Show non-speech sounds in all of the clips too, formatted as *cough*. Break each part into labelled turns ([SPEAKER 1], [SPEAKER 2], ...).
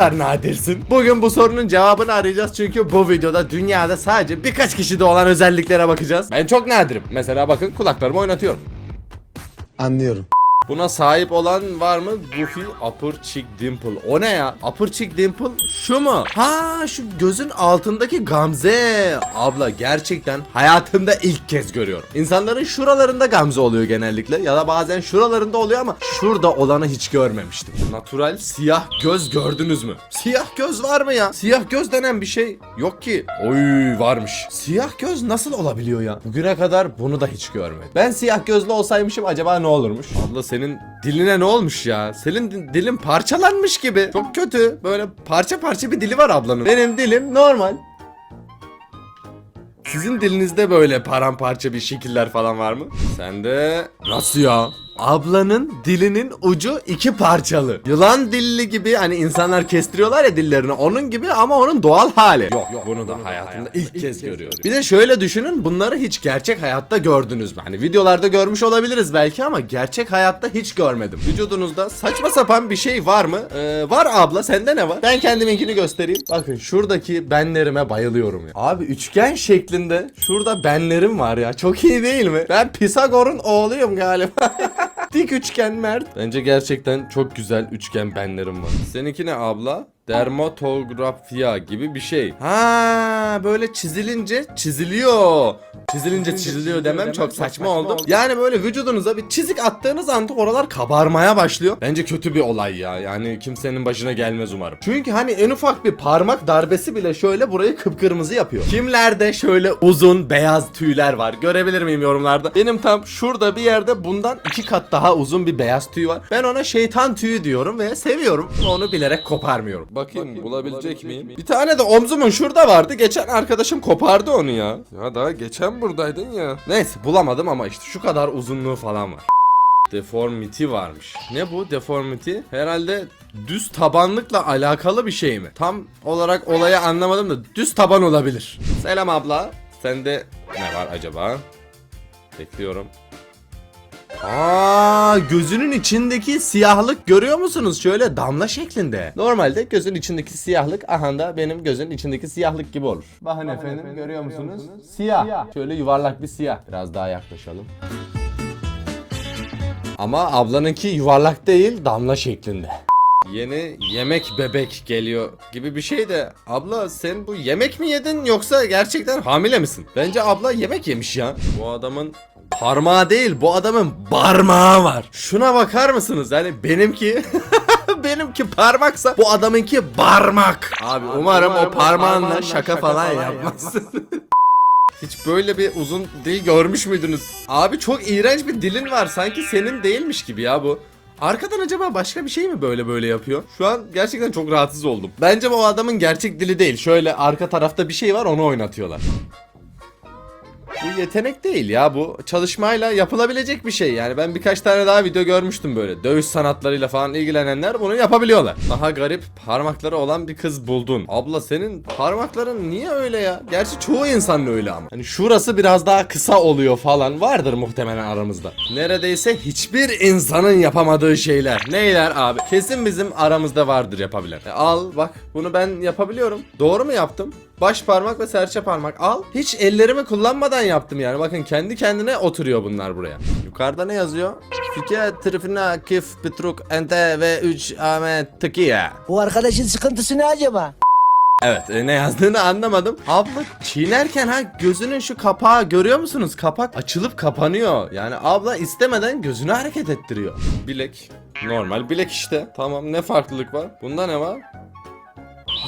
[SPEAKER 1] kadar nadirsin? Bugün bu sorunun cevabını arayacağız çünkü bu videoda dünyada sadece birkaç kişide olan özelliklere bakacağız. Ben çok nadirim. Mesela bakın kulaklarımı oynatıyorum.
[SPEAKER 2] Anlıyorum.
[SPEAKER 1] Buna sahip olan var mı? Goofy Upper Cheek Dimple. O ne ya? Upper Cheek Dimple şu mu? Ha şu gözün altındaki gamze. Abla gerçekten hayatımda ilk kez görüyorum. İnsanların şuralarında gamze oluyor genellikle ya da bazen şuralarında oluyor ama şurada olanı hiç görmemiştim. Natural siyah göz gördünüz mü? Siyah göz var mı ya? Siyah göz denen bir şey yok ki. Oy varmış. Siyah göz nasıl olabiliyor ya? Bugüne kadar bunu da hiç görmedim. Ben siyah gözlü olsaymışım acaba ne olurmuş? Abla senin diline ne olmuş ya? Senin di- dilin parçalanmış gibi. Çok kötü. Böyle parça parça bir dili var ablanın. Benim dilim normal. Sizin dilinizde böyle paramparça bir şekiller falan var mı? Sende nasıl ya? Ablanın dilinin ucu iki parçalı. Yılan dilli gibi hani insanlar kestiriyorlar ya dillerini onun gibi ama onun doğal hali. Yok yok bunu da hayatımda ilk kez görüyorum. Bir de şöyle düşünün bunları hiç gerçek hayatta gördünüz mü? Hani videolarda görmüş olabiliriz belki ama gerçek hayatta hiç görmedim. Vücudunuzda saçma sapan bir şey var mı? Ee, var abla sende ne var? Ben kendiminkini göstereyim. Bakın şuradaki benlerime bayılıyorum ya. Abi üçgen şeklinde şurada benlerim var ya. Çok iyi değil mi? Ben Pisagor'un oğluyum galiba. *laughs* Dik üçgen Mert. Bence gerçekten çok güzel üçgen benlerim var. Seninki ne abla? Dermatografya gibi bir şey. Ha böyle çizilince çiziliyor. Çizilince çiziliyor demem çok saçma oldu. Yani böyle vücudunuza bir çizik attığınız anda oralar kabarmaya başlıyor. Bence kötü bir olay ya. Yani kimsenin başına gelmez umarım. Çünkü hani en ufak bir parmak darbesi bile şöyle burayı kıpkırmızı yapıyor. Kimlerde şöyle uzun beyaz tüyler var? Görebilir miyim yorumlarda? Benim tam şurada bir yerde bundan iki kat daha uzun bir beyaz tüy var. Ben ona şeytan tüyü diyorum ve seviyorum. Onu bilerek koparmıyorum. Bakayım, bulabilecek miyim? Bir tane de omzumun şurada vardı. Geçen arkadaşım kopardı onu ya. Ya daha geçen buradaydın ya. Neyse bulamadım ama işte şu kadar uzunluğu falan var. Deformity varmış. Ne bu deformity? Herhalde düz tabanlıkla alakalı bir şey mi? Tam olarak olayı anlamadım da düz taban olabilir. Selam abla. Sende ne var acaba? Bekliyorum. Aa, gözünün içindeki siyahlık görüyor musunuz? Şöyle damla şeklinde. Normalde gözün içindeki siyahlık aha da benim gözün içindeki siyahlık gibi olur. Bakın efendim görüyor musunuz? Siyah. Şöyle yuvarlak bir siyah. Biraz daha yaklaşalım. Ama ablanınki yuvarlak değil damla şeklinde. Yeni yemek bebek geliyor gibi bir şey de abla sen bu yemek mi yedin yoksa gerçekten hamile misin? Bence abla yemek yemiş ya. Bu adamın parmağı değil bu adamın barmağı var. Şuna bakar mısınız? Yani benimki *laughs* benimki parmaksa bu adamınki barmak. Abi umarım, o parmağınla şaka, falan, yapmazsın. *laughs* Hiç böyle bir uzun dil görmüş müydünüz? Abi çok iğrenç bir dilin var. Sanki senin değilmiş gibi ya bu. Arkadan acaba başka bir şey mi böyle böyle yapıyor? Şu an gerçekten çok rahatsız oldum. Bence bu adamın gerçek dili değil. Şöyle arka tarafta bir şey var onu oynatıyorlar. Bu yetenek değil ya bu çalışmayla yapılabilecek bir şey yani ben birkaç tane daha video görmüştüm böyle dövüş sanatlarıyla falan ilgilenenler bunu yapabiliyorlar. Daha garip parmakları olan bir kız buldun. Abla senin parmakların niye öyle ya? Gerçi çoğu insan öyle ama. Hani şurası biraz daha kısa oluyor falan vardır muhtemelen aramızda. Neredeyse hiçbir insanın yapamadığı şeyler. Neyler abi? Kesin bizim aramızda vardır yapabilen. E, al bak bunu ben yapabiliyorum. Doğru mu yaptım? Baş parmak ve serçe parmak al. Hiç ellerimi kullanmadan yaptım yani. Bakın kendi kendine oturuyor bunlar buraya. Yukarıda ne yazıyor? Fike trifina kif bitruk ente ve 3 Ahmet tıkiye.
[SPEAKER 3] Bu arkadaşın sıkıntısı ne acaba?
[SPEAKER 1] Evet e, ne yazdığını anlamadım. Abla çiğnerken ha gözünün şu kapağı görüyor musunuz? Kapak açılıp kapanıyor. Yani abla istemeden gözünü hareket ettiriyor. Bilek. Normal bilek işte. Tamam ne farklılık var? Bunda ne var?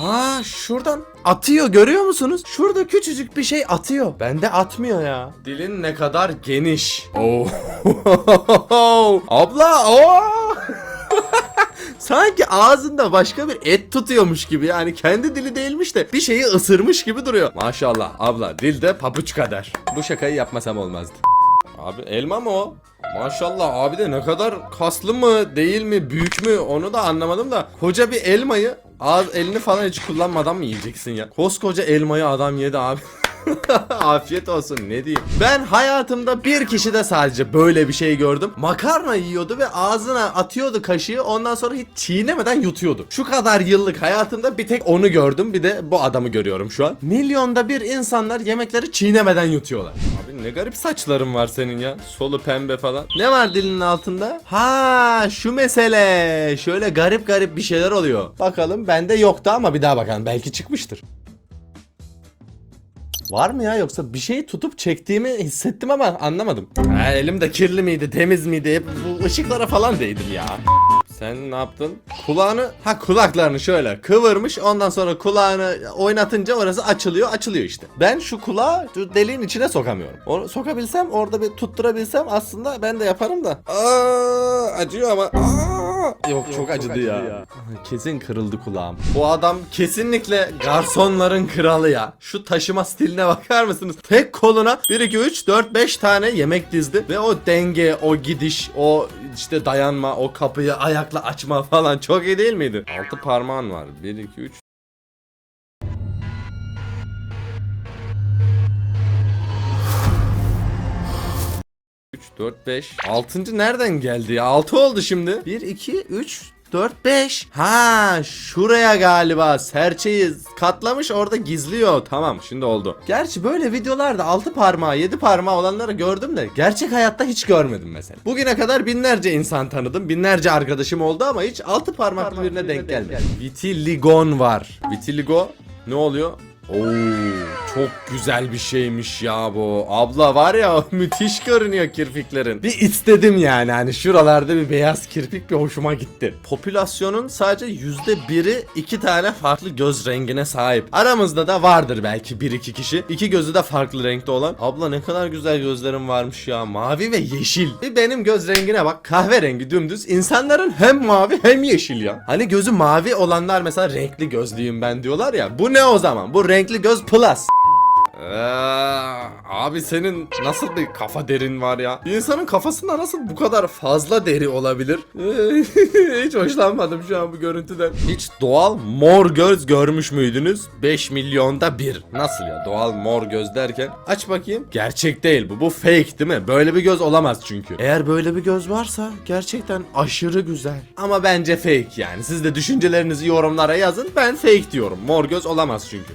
[SPEAKER 1] Ha şuradan atıyor görüyor musunuz? Şurada küçücük bir şey atıyor. Bende atmıyor ya. Dilin ne kadar geniş. Oo. *laughs* Abla o. *laughs* Sanki ağzında başka bir et tutuyormuş gibi yani kendi dili değilmiş de bir şeyi ısırmış gibi duruyor. Maşallah abla dilde pabuç kadar. Bu şakayı yapmasam olmazdı. Abi elma mı o? Maşallah abi de ne kadar kaslı mı değil mi büyük mü onu da anlamadım da koca bir elmayı ağız elini falan hiç kullanmadan mı yiyeceksin ya? Koskoca elmayı adam yedi abi. *laughs* *laughs* Afiyet olsun ne diyeyim. Ben hayatımda bir kişi de sadece böyle bir şey gördüm. Makarna yiyordu ve ağzına atıyordu kaşığı ondan sonra hiç çiğnemeden yutuyordu. Şu kadar yıllık hayatımda bir tek onu gördüm bir de bu adamı görüyorum şu an. Milyonda bir insanlar yemekleri çiğnemeden yutuyorlar. Abi ne garip saçların var senin ya. Solu pembe falan. Ne var dilinin altında? Ha şu mesele. Şöyle garip garip bir şeyler oluyor. Bakalım bende yoktu ama bir daha bakalım belki çıkmıştır. Var mı ya yoksa bir şeyi tutup çektiğimi hissettim ama anlamadım. Ha, elim de kirli miydi temiz miydi hep bu ışıklara falan değdim ya. Sen ne yaptın? Kulağını ha kulaklarını şöyle kıvırmış ondan sonra kulağını oynatınca orası açılıyor açılıyor işte. Ben şu kulağı şu deliğin içine sokamıyorum. Onu sokabilsem orada bir tutturabilsem aslında ben de yaparım da. Aa, acıyor ama. Aa, yok, çok acıdı ya. Ay, Kesin kırıldı kulağım. Bu adam kesinlikle garsonların kralı ya. Şu taşıma stiline bakar mısınız? Tek koluna 1 2 3 4 5 tane yemek dizdi ve o denge, o gidiş, o işte dayanma, o kapıyı ayakla açma falan çok iyi değil miydi? Altı parmağın var. 1 2 3 4, 5. 6. nereden geldi ya? 6 oldu şimdi. 1, 2, 3, 4, 5. Ha şuraya galiba serçeyi katlamış orada gizliyor. Tamam şimdi oldu. Gerçi böyle videolarda 6 parmağı 7 parmağı olanları gördüm de gerçek hayatta hiç görmedim mesela. Bugüne kadar binlerce insan tanıdım. Binlerce arkadaşım oldu ama hiç 6 parmaklı birine denk gelmedi. Vitiligon var. Vitiligo ne oluyor? Oo, çok güzel bir şeymiş ya bu. Abla var ya *laughs* müthiş görünüyor kirpiklerin. Bir istedim yani hani şuralarda bir beyaz kirpik bir hoşuma gitti. Popülasyonun sadece yüzde biri iki tane farklı göz rengine sahip. Aramızda da vardır belki bir iki kişi. İki gözü de farklı renkte olan. Abla ne kadar güzel gözlerin varmış ya. Mavi ve yeşil. Bir benim göz rengine bak kahverengi dümdüz. İnsanların hem mavi hem yeşil ya. Hani gözü mavi olanlar mesela renkli gözlüyüm ben diyorlar ya. Bu ne o zaman? Bu renkli göz plus. Ee, abi senin nasıl bir kafa derin var ya? Bir insanın kafasında nasıl bu kadar fazla deri olabilir? Ee, *laughs* Hiç hoşlanmadım şu an bu görüntüden. Hiç doğal mor göz görmüş müydünüz? 5 milyonda bir. Nasıl ya doğal mor göz derken? Aç bakayım. Gerçek değil bu. Bu fake değil mi? Böyle bir göz olamaz çünkü. Eğer böyle bir göz varsa gerçekten aşırı güzel. Ama bence fake yani. Siz de düşüncelerinizi yorumlara yazın. Ben fake diyorum. Mor göz olamaz çünkü.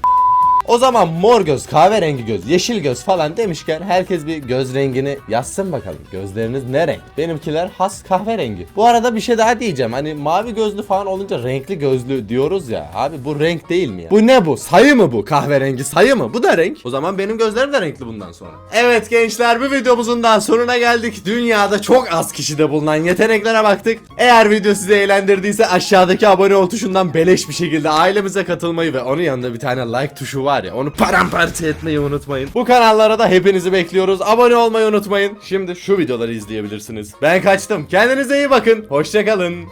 [SPEAKER 1] O zaman mor göz, kahverengi göz, yeşil göz falan demişken herkes bir göz rengini yazsın bakalım. Gözleriniz ne renk? Benimkiler has kahverengi. Bu arada bir şey daha diyeceğim. Hani mavi gözlü falan olunca renkli gözlü diyoruz ya. Abi bu renk değil mi ya? Bu ne bu? Sayı mı bu? Kahverengi sayı mı? Bu da renk. O zaman benim gözlerim de renkli bundan sonra. Evet gençler bu videomuzun daha sonuna geldik. Dünyada çok az kişide bulunan yeteneklere baktık. Eğer video sizi eğlendirdiyse aşağıdaki abone ol tuşundan beleş bir şekilde ailemize katılmayı ve onun yanında bir tane like tuşu var ya onu paramparça etmeyi unutmayın. Bu kanallara da hepinizi bekliyoruz. Abone olmayı unutmayın. Şimdi şu videoları izleyebilirsiniz. Ben kaçtım. Kendinize iyi bakın. Hoşçakalın.